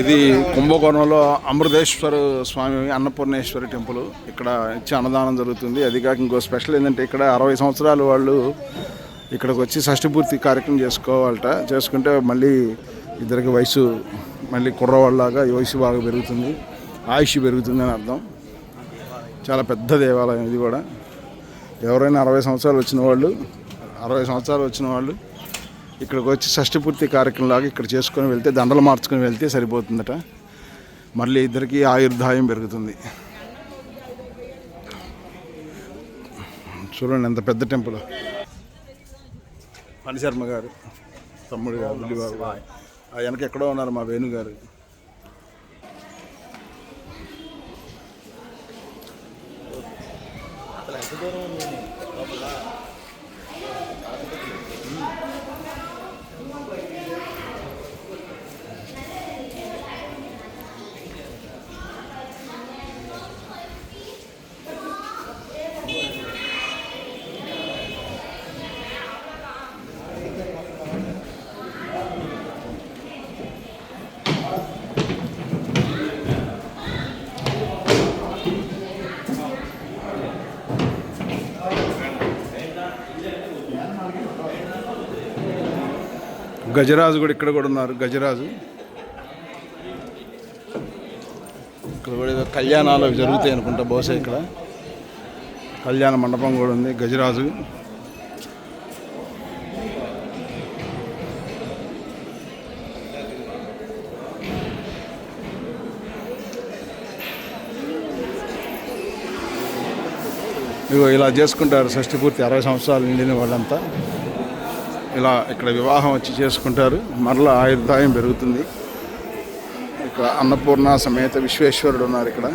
ఇది కుంభకోణంలో అమృతేశ్వర స్వామి అన్నపూర్ణేశ్వరి టెంపుల్. ఇక్కడ ఇచ్చే అన్నదానం జరుగుతుంది. అది కాక ఇంకో స్పెషల్ ఏంటంటే ఇక్కడ అరవై సంవత్సరాలు వాళ్ళు ఇక్కడికి వచ్చి షష్టిపూర్తి కార్యక్రమం చేసుకోవాలట. చేసుకుంటే మళ్ళీ ఇద్దరికి వయసు మళ్ళీ కుర్రవాళ్ళలాగా ఈ వయసు బాగా పెరుగుతుంది. ఆయుష్ పెరుగుతుంది అని అర్థం. చాలా పెద్ద దేవాలయం ఇది కూడా. ఎవరైనా అరవై సంవత్సరాలు వచ్చిన వాళ్ళు అరవై సంవత్సరాలు వచ్చిన వాళ్ళు ఇక్కడికి వచ్చి షష్ఠి పూర్తి కార్యక్రమం లాగా ఇక్కడ చేసుకొని వెళ్తే దండలు మార్చుకొని వెళ్తే సరిపోతుందట. మళ్ళీ ఇద్దరికి ఆయుర్దాయం పెరుగుతుంది. చూడండి ఎంత పెద్ద టెంపుల్. పనిశర్మ గారు తమ్ముడు గారు. ఆ వెనక ఎక్కడో ఉన్నారు మా వేణు గారు. గజరాజు కూడా ఇక్కడ కూడా ఉన్నారు గజరాజు. ఇక్కడ కూడా ఏదో కళ్యాణాలు జరుగుతాయి అనుకుంటా బహుశా ఇక్కడ. కళ్యాణ మండపం కూడా ఉంది గజరాజు. ఇగో ఇలా చేసుకుంటారు షష్ఠి పూర్తి అరవై సంవత్సరాలు నిండిన వాళ్ళంతా. ఇలా ఇక్కడ వివాహం వచ్చి చేసుకుంటారు. మరలా ఆయుర్దాయం పెరుగుతుంది. ఇక్కడ అన్నపూర్ణ సమేత విశ్వేశ్వరుడు ఉన్నారు ఇక్కడ.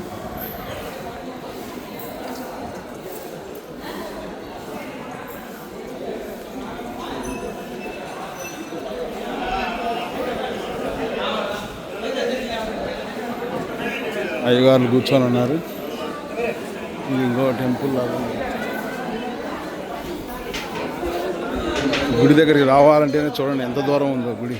అయ్యగారులు కూర్చొని ఉన్నారు. ఇది ఇంకో టెంపుల్ లాగా గుడి దగ్గరికి రావాలంటేనే చూడండి ఎంత దూరం ఉందో గుడి.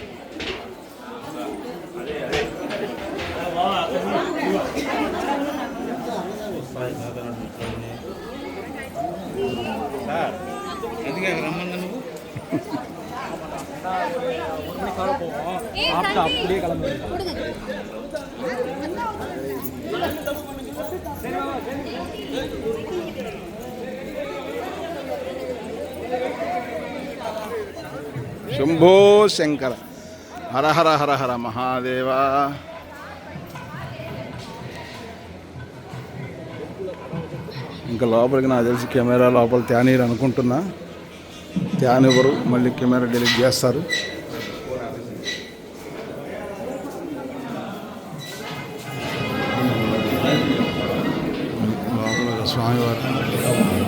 శంభో శంకర. హర హర హర హర మహాదేవ. ఇంకా లోపలికి నాకు తెలిసి కెమెరా లోపల తేనీరు అనుకుంటున్నా. తేనివ్వరు మళ్ళీ కెమెరా డిలీట్ చేస్తారు. స్వామివారు